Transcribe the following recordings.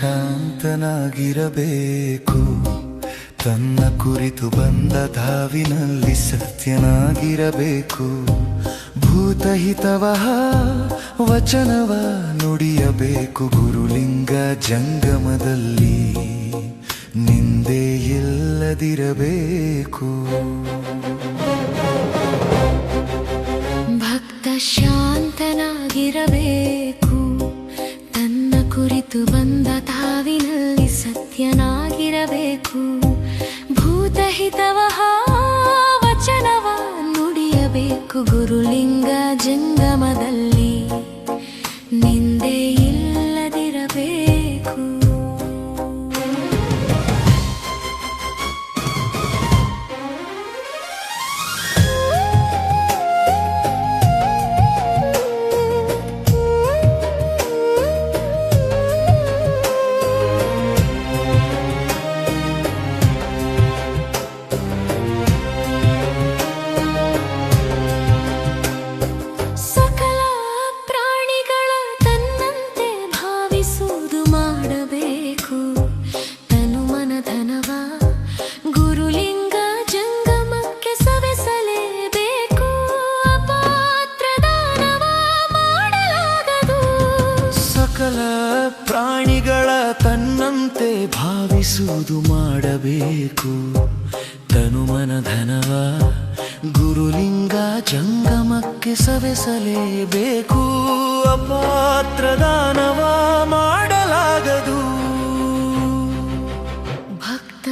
ಶಾಂತನಾಗಿರಬೇಕು. ತನ್ನ ಕುರಿತು ಬಂದ ಧಾವಿನಲ್ಲಿ ಸತ್ಯನಾಗಿರಬೇಕು. ಭೂತಹಿತವಹ, ವಚನವ ನುಡಿಯಬೇಕು ಗುರುಲಿಂಗ ಜಂಗಮದಲ್ಲಿ. ನಿಂದೆ ಇಲ್ಲದಿರಬೇಕು. ಭಕ್ತ ಶಾಂತನಾಗಿರಬೇಕು. ತನ್ನ ಕುರಿತು ಬಂದ ತಾವಿನಲ್ಲಿ ಸತ್ಯನಾಗಿರಬೇಕು. ಭೂತಹಿತವಹ ವಚನವ ಗುರುಲಿಂಗ ಜಂಗಮದಲ್ಲಿ ನಿಂದೆ ಭಾವಿಸುವುದು ಮಾಡಬೇಕು. ತನುಮನ ಧನವ ಗುರುಲಿಂಗ ಜಂಗಮಕ್ಕೆ ಸವೆಸಲೇಬೇಕು. ಅಪಾತ್ರ ದಾನವ ಮಾಡಲಾಗದು. ಭಕ್ತ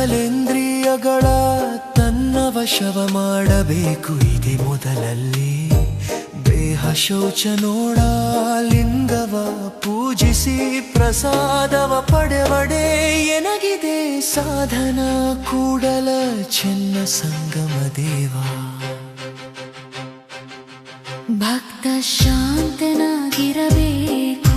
ಸಕಲೇಂದ್ರಿಯಗಳ ತನ್ನ ವಶವ ಮಾಡಬೇಕು ಇದೆ ಮೊದಲಲ್ಲಿ. ದೇಹ ಶೌಚ ನೋಡ, ಲಿಂಗವ ಪೂಜಿಸಿ, ಪ್ರಸಾದವ ಪಡೆವಡೆ ಎನಗಿದೆ ಸಾಧನ ಕೂಡಲ ಚೆನ್ನ ಸಂಗಮ ದೇವ. ಭಕ್ತ ಶಾಂತನಾಗಿರಬೇಕು.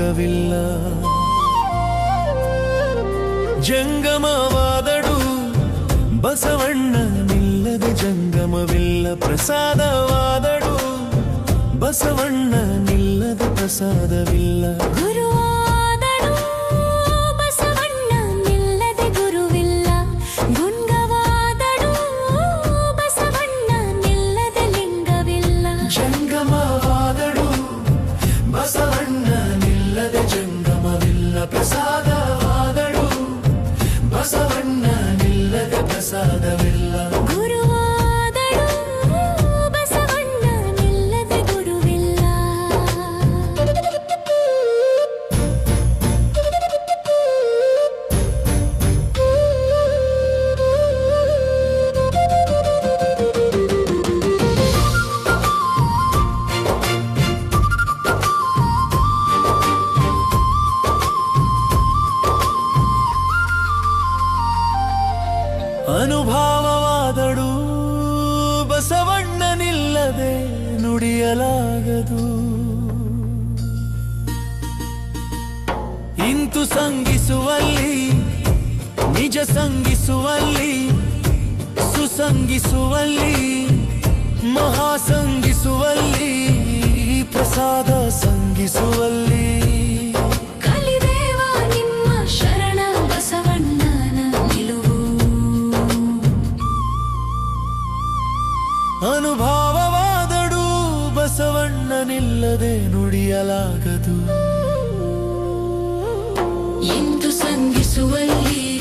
ಲಿಂಗವಿಲ್ಲ ಜಂಗಮವಾದಡು ಬಸವಣ್ಣ ನಿಲ್ಲದೆ ಜಂಗಮವಿಲ್ಲ. ಪ್ರಸಾದವಾದಡು ಬಸವಣ್ಣ ನಿಲ್ಲದೆ ಪ್ರಸಾದವಿಲ್ಲ. ಗುರುವಾದಳು ಸಂಗಿಸುವಲ್ಲಿ ನಿಜ ಸಂಗಿಸುವಲ್ಲಿ ಸುಸಂಗಿಸುವಲ್ಲಿ ಮಹಾಸಂಗಿಸುವಲ್ಲಿ ಪ್ರಸಾದ ಸಂಗಿಸುವಲ್ಲಿ ಅನುಭಾವವಾದಡು ಬಸವಣ್ಣನಿಲ್ಲದೆ ನುಡಿಯಲಾಗದು. ಸಂಗಿಸುವಲ್ಲಿ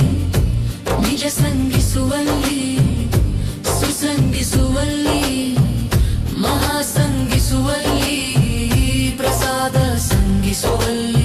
ನಿಜ ಸಂಗಿಸುವಲ್ಲಿ ಸುಸಂಗಿಸುವಲ್ಲಿ ಮಹಾಸಂಗಿಸುವಲ್ಲಿ ಪ್ರಸಾದ ಸಂಗಿಸುವಲ್ಲಿ.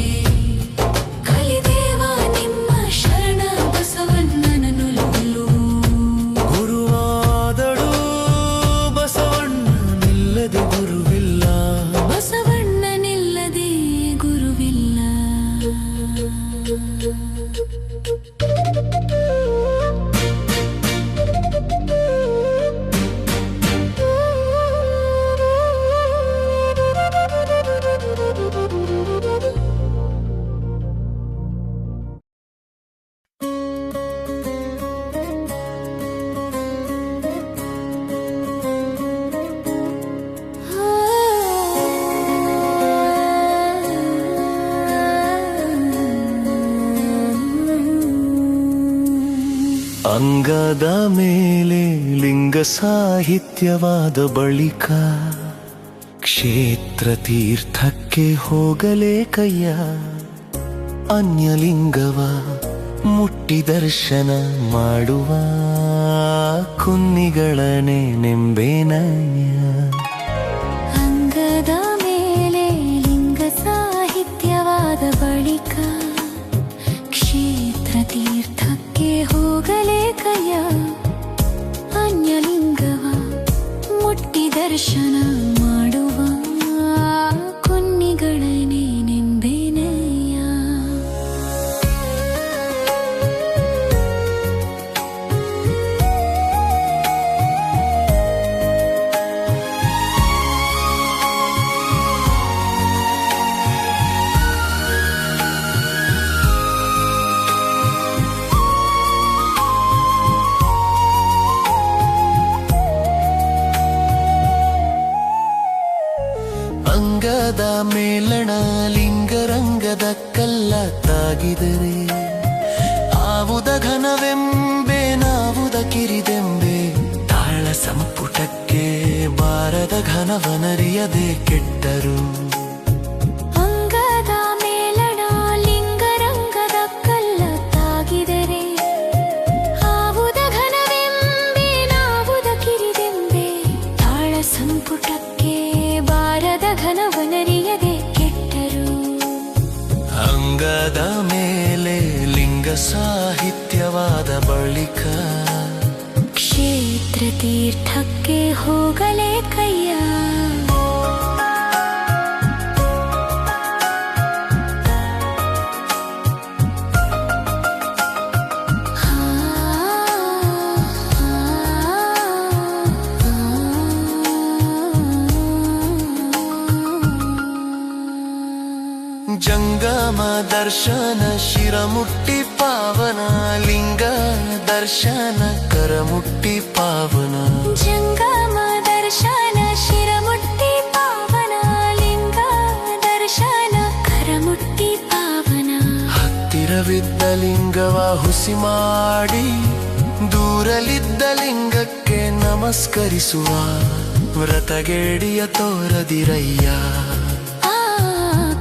ಅಂಗದ ಮೇಲೆ ಲಿಂಗ ಸಾಹಿತ್ಯವಾದ ಬಳಿಕ ಕ್ಷೇತ್ರ ತೀರ್ಥಕ್ಕೆ ಹೋಗಲೇ ಕಯ್ಯ ಅನ್ಯಲಿಂಗವ ಮುಟ್ಟಿ ದರ್ಶನ ಮಾಡುವ ಕುನ್ನಿಗಳನೆ ನೆಂಬೇನಯ್ಯ. ಕಯ್ಯ ಅನ್ಯಲಿಂಗವ ಮುಟ್ಟಿ ದರ್ಶನ ಅಂಗದ ಮೇಲಣ ಲಿಂಗರಂಗದ ಕಲ್ಲ ತಾಗಿದರೆ ಆವುದ ಘನವೆಂಬೆ ನಾವುದ ಕಿರಿದೆಂಬೆ. ತಾಳ ಸಂಪುಟಕ್ಕೆ ಬಾರದ ಘನವನರಿಯದೆ ಕೆಟ್ಟರು. ಕ್ಷೇತ್ರ ತೀರ್ಥಕ್ಕೆ ಹೋಗಲೇ ಕಯ್ಯ ಆ, ಜಂಗಮ ದರ್ಶನ ಶಿರಮುಟ್ಟಿ ಪಾವನ ಲಿಂಗ ದರ್ಶನ ಕರಮುಟ್ಟಿ ಪಾವನ. ಜಂಗಮ ದರ್ಶನ ಶಿರಮುಟ್ಟಿ ಪಾವನ ಲಿಂಗ ದರ್ಶನ ಕರಮುಟ್ಟಿ ಪಾವನ. ಹತ್ತಿರವಿದ್ದ ಲಿಂಗವ ಹುಸಿ ಮಾಡಿ ದೂರಲಿದ್ದ ಲಿಂಗಕ್ಕೆ ನಮಸ್ಕರಿಸುವ ವ್ರತಗೇಡಿಯ ತೋರದಿರಯ್ಯ. ಆ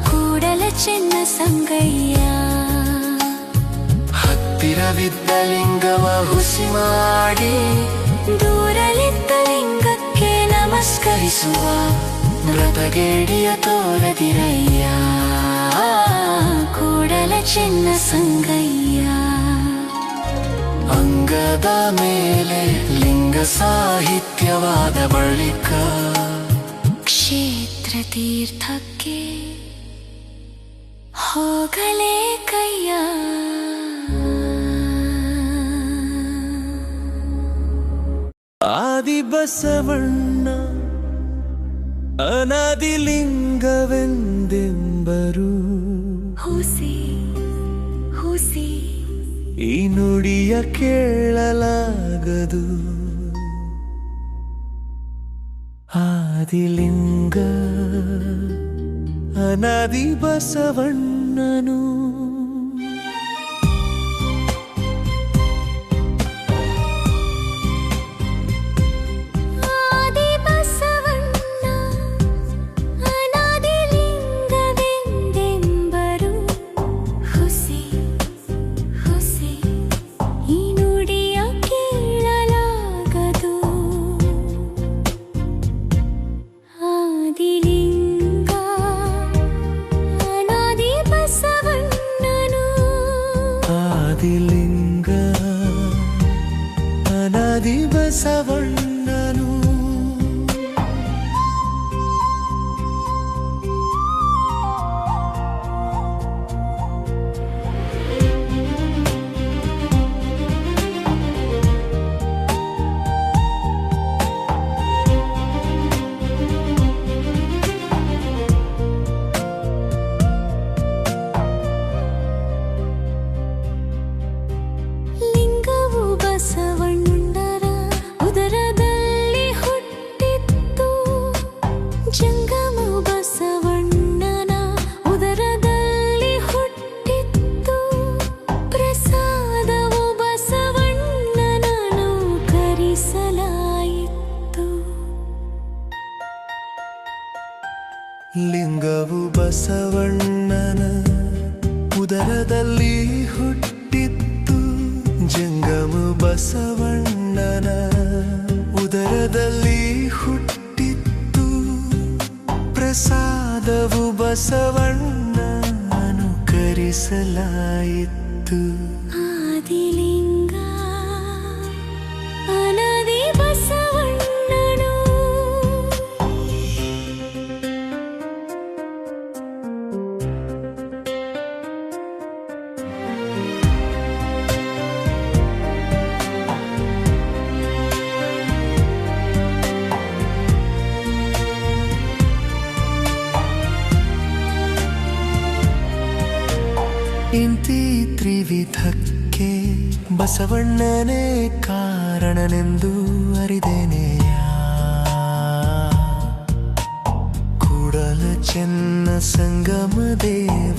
ಕೂಡಲ ಚೆನ್ನ ಸಂಗಯ್ಯ. ಹತ್ತಿರವಿದ್ದ ಲಿಂಗವ ಹುಸಿ ಮಾಡಿ, ದೂರಲಿದ್ದ ಲಿಂಗಕ್ಕೆ ನಮಸ್ಕರಿಸುವ ಮೃತಗೇಡಿಯ ತೋರದಿರಯ್ಯ, ಕೂಡಲ ಚೆನ್ನ ಸಂಗಯ್ಯ. ಅಂಗದ ಮೇಲೆ ಲಿಂಗ ಸಾಹಿತ್ಯವಾದ ಬಳಿಕ ಕ್ಷೇತ್ರ ತೀರ್ಥಕ್ಕೆ ಹೋಗಲೇ ಬಸವಣ್ಣ ಅನಾದಿಲಿಂಗವೆಂದೆಂಬರು. ಹುಸಿ ಹುಸಿ. ಈ ನುಡಿಯ ಕೇಳಲಾಗದು. ಆದಿಲಿಂಗ ಅನಾದಿ ಬಸವಣ್ಣನು. ಪ್ರಸಾದವು ಬಸವಣ್ಣ ಅನುಕರಿಸಲಾಯಿತು ವಿಧಕ್ಕೆ ಬಸವಣ್ಣನೇ ಕಾರಣನೆಂದು ಅರಿದೆನೆಯ ಕೂಡಲ ಚೆನ್ನ ಸಂಗಮ ದೇವ